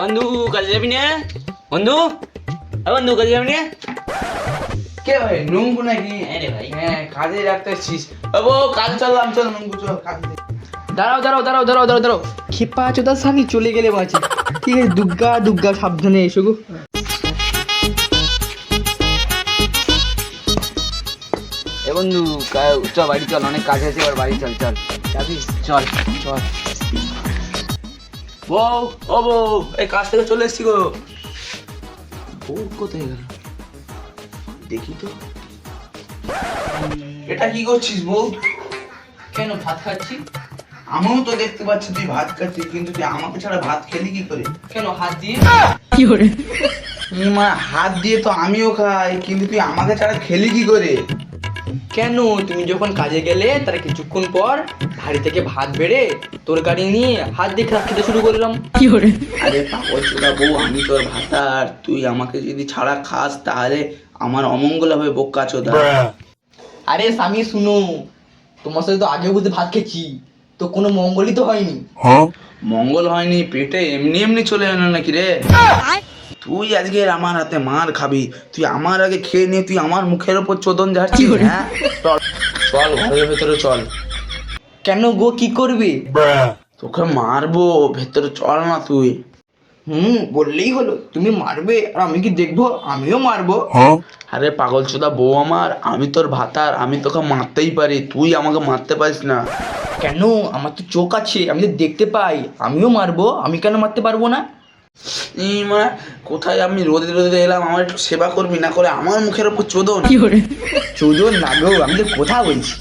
বন্ধু কাজে যাবি না? বন্ধু? বন্ধু কাজে যাবি না? কে ভাই নুঙ্গু নাকি? হ্যাঁ রে ভাই। হ্যাঁ কাজে রাখতে এসছিস। বাবু কাজ চললাম চল নুঙ্গু চল কাজে দাঁড়াও দাঁড়াও দাঁড়াও দাঁড়াও দাঁড়াও দাঁড়াও। খেপা চোদার স্বামী চলে গেলে বাঁচি। ঠিক আছে দুর্গা দুর্গা সাবধানে এসো গো। এ বন্ধু কা- চ বাড়ি চল অনেক কাজ আছে এবার বাড়ি চল চল। যাবি? চল চল। বউ ও বউ এই কাজ থেকে চলে এসছি গো। বউ কোথায় গেল? দেখি তো। এটা কি করছিস বউ? কেন ভাত খাচ্ছি? আমিও তো দেখতে পাচ্ছি তুই ভাত খাচ্ছিস কিন্তু তুই আমাকে ছাড়া ভাত খেলি কি করে? কেন হাত দিয়ে? মা হাত দিয়ে তো আমিও খাই কিন্তু তুই আমাকে ছাড়া খেলি কি করে? কেন? তুমি যখন কাজে গেলে তার কিছুক্ষণ পর ভারী থেকে ভাত বেড়ে তোর গাড়ি নিয়ে হাত দিয়ে খা- খেতে শুরু করলাম আরে পাগল চোদা বউ আমি তোর ভাতার। তুই আমাকে যদি ছাড়া খাস তাহলে আমার অমঙ্গল হবে বোকা চোদা। আরে স্বামী শুনো। তোমার সাথে তো আগে বুঝতে ভাত খেয়েছি। তো কোনো মঙ্গলই তো হয়নি। মঙ্গল হয়নি পেটে এমনি এমনি চলে এলো নাকি রে? তুই আজকে আমার হাতে মার খাবি। তুই আমার আগে খেয়ে নিয়ে তুই আমার মুখের ওপর চোদন ঝাড়ছিস হ্যাঁ? চল চল ঘরের ভেতরে চল। কেন গো কি করবি? তোকে মারবো ভেতরে চল না তুই। হুম বললেই হলো তুমি মারবে আর আমি কি দেখব? আমিও মারবো। আরে পাগল চোদা বউ আমার আমি তোর ভাতার আমি তোকে মারতেই পারি তুই আমাকে মারতে পারিস না। কেন? আমার তো চোখ আছে আমি তো দেখতে পাই আমিও মারবো আমি কেন মারতে পারব না? এই মানে কোথায় আমি রোদে রোদে এলাম আমার একটু সেবা করবি না করে আমার মুখের ওপর চোদন। চোদন না গো আমি তো কোথা বলছি।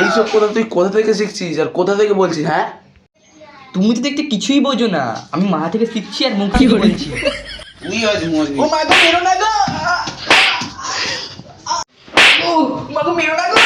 এইসব কথা তুই কোথা থেকে শিখছিস আর কোথা থেকে বলছিস হ্যাঁ? তুমি তো দেখতে কিছুই বোঝো না। আমি মা থেকে শিখছি আর মুখ বলছি। তুই আজ মজবি ও মা গো মেরো না গো। ও মা গো মেরো না গো।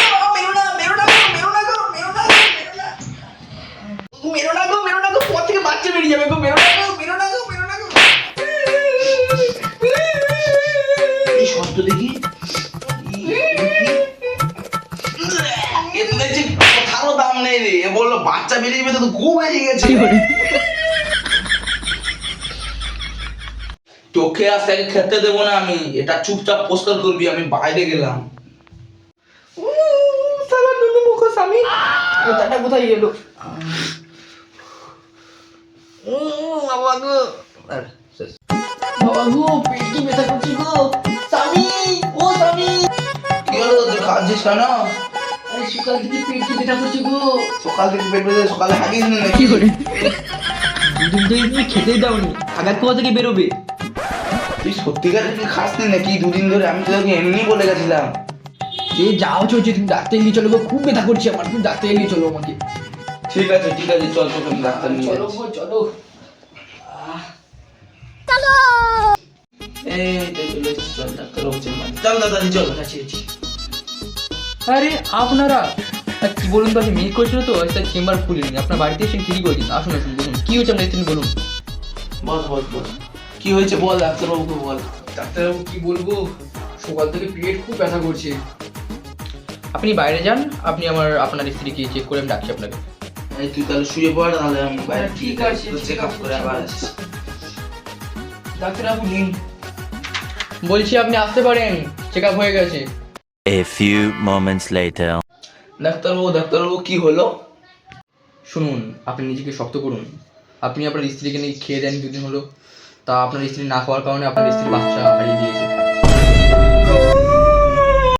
বলল বাচ্চা বেরিয়ে যাবে তো গু বেরিয়ে গেছে। তোকে আর তাকে খেতে দেবো না আমি এটা চুপচাপ পোস্টার করবি আমি বাইরে গেলাম। সালা নুনু মুখো স্বামী কথাটা কোথায় গেল? বাবা গো। বাবা গো পেটি ব্যথা করছি গো। স্বামী ও স্বামী। কি হলো তুই খাচ্ছিস কেন সকাল থেকে পেটি ব্যথা করছি গো। সকাল থেকে পেট বেজে সকালে হাগিস না নাকি? দুদিন ধরে তুমি খেতেই দাওনি। আঘাত কোথা থেকে বেরোবে? তুই সত্যিকার কি খাস নি নাকি? দুদিন ধরে আমি তোকে এমনি বলে গেছিলাম। যে যাও চলছে তুমি ডাক্তার নিয়ে চলো গো খুব ব্যথা করছে আমার তুমি ডাক্তার নিয়ে চলো আমাকে। ঠিক আছে ঠিক আছে চল তোকে ডাক্তার নিয়ে চলো গো চলো। এই চলে এসেছি, চল ডাক্তার চল। দাদাজি চল। কাছে। আরে আপনারা কি বলুন তো আজকে মেয়ে করেছিল তো আজকে চেম্বার খুলিনি। আপনার বাড়িতে এসে ঠিকই করেছেন? আসুন আসুন বলুন কি হয়েছে আপনার তুমি বলুন। বস বস বস কি হয়েছে বল ডাক্তারবাবুকে বল। ডাক্তারবাবু কি বলব? সকাল থেকে পেট খুব ব্যথা করছে। আপনি বাইরে যান আপনি আমার আপনার স্ত্রীকে চেক করে আমি ডাকছি আপনাকে। এই তুই তাহলে শুয়ে পড় তাহলে আমি বাইরে হ্যাঁ, ঠিক আছে, চেক আপ করে আবার আসছি। ডাক্তারবাবু নিন। বলছি আপনি আসতে পারেন চেক আপ হয়ে গেছে। A few moments later. ডাক্তারবাবু ডাক্তারবাবু, কি হলো? শুনুন, আপনি নিজেকে শক্ত করুন। আপনি আপনার স্ত্রীকে নিয়ে খেয়ে দেন দুদিন হলো। তা আপনার স্ত্রী না খাওয়ার কারণে আপনার স্ত্রী বাচ্চা হারিয়ে দিয়েছে।